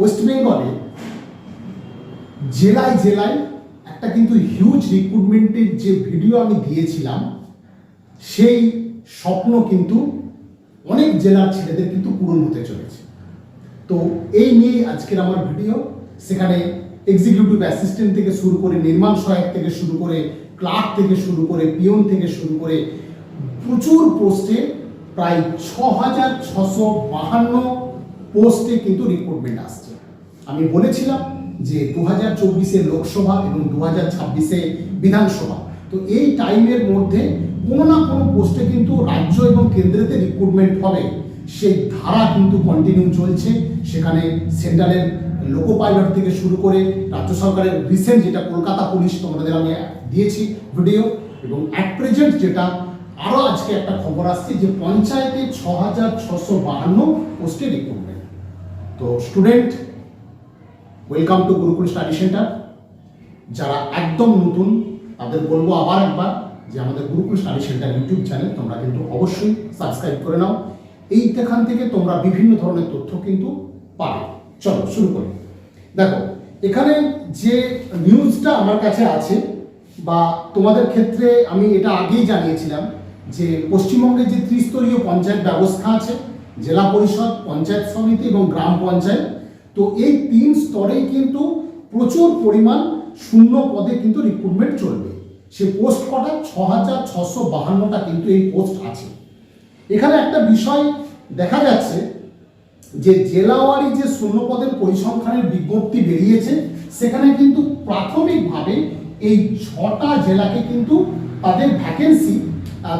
West বেঙ্গলে জেলায় জেলায় একটা কিন্তু হিউজ রিক্রুটমেন্টের যে ভিডিও আমি দিয়েছিলাম, সেই স্বপ্ন কিন্তু অনেক জেলার ছেলেদের কিন্তু পূরণ হতে চলেছে। তো এই নিয়ে আজকের আমার ভিডিও সেখানে এক্সিকিউটিভ অ্যাসিস্ট্যান্ট থেকে শুরু করে নির্মাণ সহায়ক থেকে শুরু করে ক্লার্ক থেকে শুরু করে পিয়ন থেকে শুরু করে প্রচুর পোস্টে প্রায় ছ হাজার ছশো বাহান্ন পোস্টে কিন্তু রিক্রুটমেন্ট আসছে। আমি বলেছিলাম যে দু হাজার চব্বিশে লোকসভা এবং দু হাজার ছাব্বিশে বিধানসভা। তো এই টাইমের মধ্যে কোনো না কোনো পোস্টে কিন্তু রাজ্য এবং কেন্দ্রেতে রিক্রুটমেন্ট হবে। সেই ধারা কিন্তু কন্টিনিউ চলছে। সেখানে সেন্ট্রালের লোকো পাইলট থেকে শুরু করে রাজ্য সরকারের রিসেন্ট যেটা কলকাতা পুলিশ তোমাদের আমি দিয়েছি ভিডিও এবং অ্যাট প্রেজেন্ট যেটা আরও আজকে একটা খবর আসছে যে পঞ্চায়েতে ছ হাজার ছশো বাহান্ন পোস্টে রিক্রুটমেন্ট তো student welcome to Gurukul study centre যারা একদম নতুন, তাদের বলব আবার একবার যে আমাদের Gurukul study centre YouTube channel তোমরা কিন্তু অবশ্যই সাবস্ক্রাইব করে নাও। এইখান থেকে তোমরা বিভিন্ন ধরনের তথ্য কিন্তু পাবে। চলো শুরু করি। দেখো, এখানে যে নিউজটা আমার কাছে আছে বা তোমাদের ক্ষেত্রে আমি এটা আগেই জানিয়েছিলাম যে পশ্চিমবঙ্গের যে ত্রিস্তরীয় পঞ্চায়েত ব্যবস্থা আছে জেলা পরিষদ, পঞ্চায়েত সমিতি এবং গ্রাম পঞ্চায়েত। তো এই তিন স্তরেই কিন্তু প্রচুর পরিমাণ শূন্য পদে কিন্তু রিক্রুটমেন্ট চলবে। সে পোস্ট কটা? ছ হাজার ছশো বাহান্নটা কিন্তু এই পোস্ট আছে। এখানে একটা বিষয় দেখা যাচ্ছে যে জেলাওয়ারি যে শূন্য পদের পরিসংখ্যানের বিজ্ঞপ্তি বেরিয়েছে, সেখানে কিন্তু প্রাথমিকভাবে এই ছটা জেলাকে কিন্তু তাদের ভ্যাকেন্সি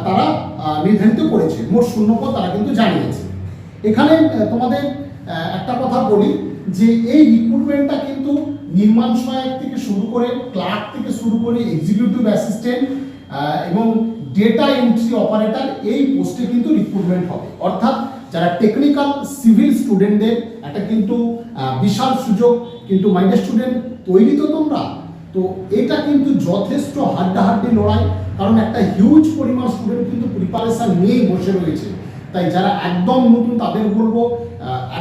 তারা নির্ধারিত করেছে। মোট শূন্য পদ তারা কিন্তু জানিয়েছে। এখানে তোমাদের একটা কথা বলি যে এই রিক্রুটমেন্টটা কিন্তু নির্মাণ সহায়ক থেকে শুরু করে ক্লার্ক থেকে শুরু করে এক্সিকিউটিভ অ্যাসিস্ট্যান্ট এবং ডেটা এন্ট্রি অপারেটর এই পোস্টে কিন্তু রিক্রুটমেন্ট হবে। অর্থাৎ যারা টেকনিক্যাল সিভিল স্টুডেন্টদের একটা কিন্তু বিশাল সুযোগ, কিন্তু মাইন্ডেড স্টুডেন্ট তৈরি তো তোমরা। তো এটা কিন্তু যথেষ্ট হাড্ডাহাড্ডি লড়াই, কারণ একটা হিউজ পরিমাণ স্টুডেন্ট কিন্তু প্রিপারেশন নিয়েই বসে রয়েছে। তাই যারা একদম নতুন তাদের বলব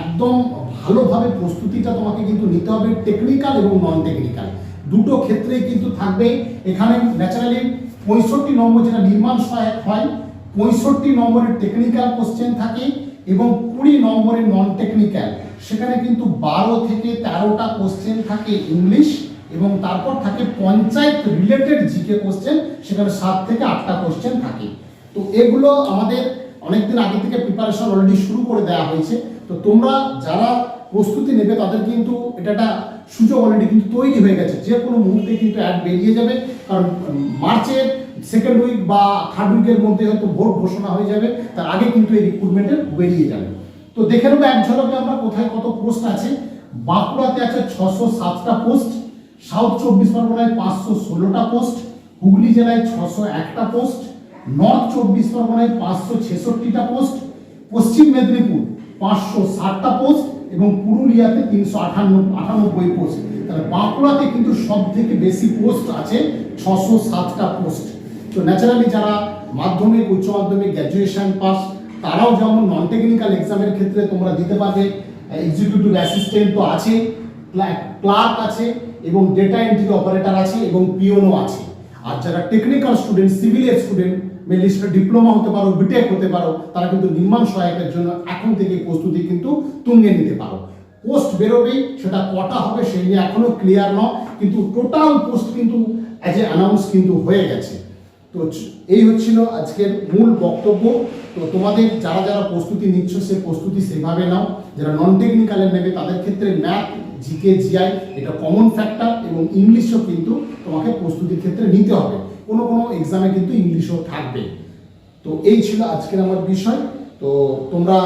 একদম ভালোভাবে প্রস্তুতিটা তোমাকে কিন্তু নিতে হবে টেকনিক্যাল এবং নন টেকনিক্যাল দুটো ক্ষেত্রেই কিন্তু থাকবে। এখানে ন্যাচারালি পঁয়ষট্টি নম্বর যেটা নির্মাণ সহায়ক হয়, পঁয়ষট্টি নম্বরের টেকনিক্যাল কোশ্চেন থাকে এবং কুড়ি নম্বরের নন টেকনিক্যাল সেখানে কিন্তু বারো থেকে তেরোটা কোশ্চেন থাকে ইংলিশ এবং তারপর থাকে পঞ্চায়েত রিলেটেড জিকে কোশ্চেন সেখানে সাত থেকে আটটা কোশ্চেন থাকে। তো এগুলো আমাদের অনেকদিন আগে থেকে প্রিপারেশন অলরেডি শুরু করে দেওয়া হয়েছে। তো তোমরা যারা প্রস্তুতি নেবে, তাদের কিন্তু এটা একটা সুযোগ অলরেডি কিন্তু তৈরি হয়ে গেছে। যে কোনো মুহূর্তে কিন্তু অ্যাড বেরিয়ে যাবে। কারণ মার্চের সেকেন্ড উইক বা থার্ড উইকের মধ্যে হয়তো ভোট ঘোষণা হয়ে যাবে। তার আগে কিন্তু এই রিক্রুটমেন্টের বেরিয়ে যাবে। তো দেখে নেব এক ঝলকে আমরা কোথায় কত পোস্ট আছে। বাঁকুড়াতে আছে ছশো সাতটা পোস্ট সাউথ চব্বিশ পরগনায় পাঁচশো ষোলোটা পোস্ট হুগলি জেলায় ছশো একটা পোস্ট নর্থ চব্বিশ পরগনায় পাঁচশো ছেষট্টিটা পোস্ট, পশ্চিম মেদিনীপুর পাঁচশো ষাটটা পোস্ট এবং পুরুলিয়াতে তিনশো আঠান্ন, আটানব্বই পোস্ট। তাহলে বাঁকুড়াতে কিন্তু সব থেকে বেশি পোস্ট আছে, ছশো সাতটা পোস্ট। তো ন্যাচারালি যারা মাধ্যমিক, উচ্চ মাধ্যমিক গ্র্যাজুয়েশন পাস তারাও যেমন নন টেকনিক্যাল এক্সামের ক্ষেত্রে তোমরা দিতে পারবে। এক্সিকিউটিভ অ্যাসিস্ট্যান্ট তো আছে ক্লার্ক আছে এবং ডেটা এন্ট্রি অপারেটর আছে এবং পিওনও আছে। আর যারা technical student civil student mainly সেটা ডিপ্লোমা হতে পারো বিটেক হতে পারো, তারা কিন্তু নির্মাণ সহায়কের জন্য এখন থেকে প্রস্তুতি কিন্তু তুঙ্গে নিতে পারো। পোস্ট বেরোবে সেটা কটা হবে সেই নিয়ে এখনও ক্লিয়ার নয়, কিন্তু টোটাল পোস্ট কিন্তু অ্যাজ এ অ্যানাউন্স কিন্তু হয়ে গেছে। তো এই হচ্ছিল আজকের মূল বক্তব্য। তো তোমাদের যারা যারা প্রস্তুতি নিচ্ছ, সে প্রস্তুতি সেভাবে নাও। যারা নন টেকনিক্যালে নেবে, তাদের ক্ষেত্রে ম্যাথ জিকে জিআই এটা কমন ফ্যাক্টর এবং ইংলিশও কিন্তু তোমাকে প্রস্তুতির ক্ষেত্রে নিতে হবে। কোনো কোনো এক্সামে কিন্তু ইংলিশও থাকবে। তো এই ছিল আজকের আমার বিষয়। তো তোমরা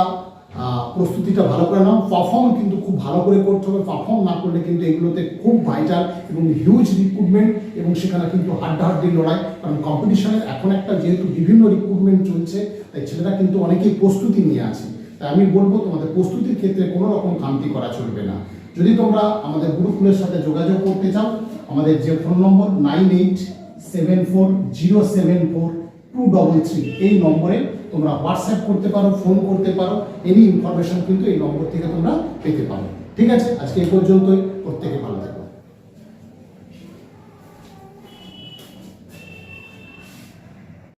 প্রস্তুতিটা ভালো করে নাও। পারফর্ম কিন্তু খুব ভালো করে করতে হবে। পারফর্ম না করলে কিন্তু এগুলোতে খুব ভাইটাল এবং হিউজ রিক্রুটমেন্ট এবং সেখানে কিন্তু হাড্ডাহাড্ডি লড়াই। কারণ কম্পিটিশনের এখন একটা যেহেতু বিভিন্ন রিক্রুটমেন্ট চলছে, তাই ছেলেরা কিন্তু অনেকেই প্রস্তুতি নিয়ে আছে। তাই আমি বলব, তোমাদের প্রস্তুতির ক্ষেত্রে কোনো রকম খামতি করা চলবে না। যদি তোমরা আমাদের গুরুকুলের সাথে যোগাযোগ করতে চাও, আমাদের যে phone number nine eight seven four zero seven four two double three এই নম্বরে তোমরা হোয়াটসঅ্যাপ করতে পারো ফোন করতে পারো এনি ইনফরমেশন কিন্তু এই নম্বর থেকে তোমরা পেতে পারো। ঠিক আছে? আজকে এই পর্যন্তই। প্রত্যেকে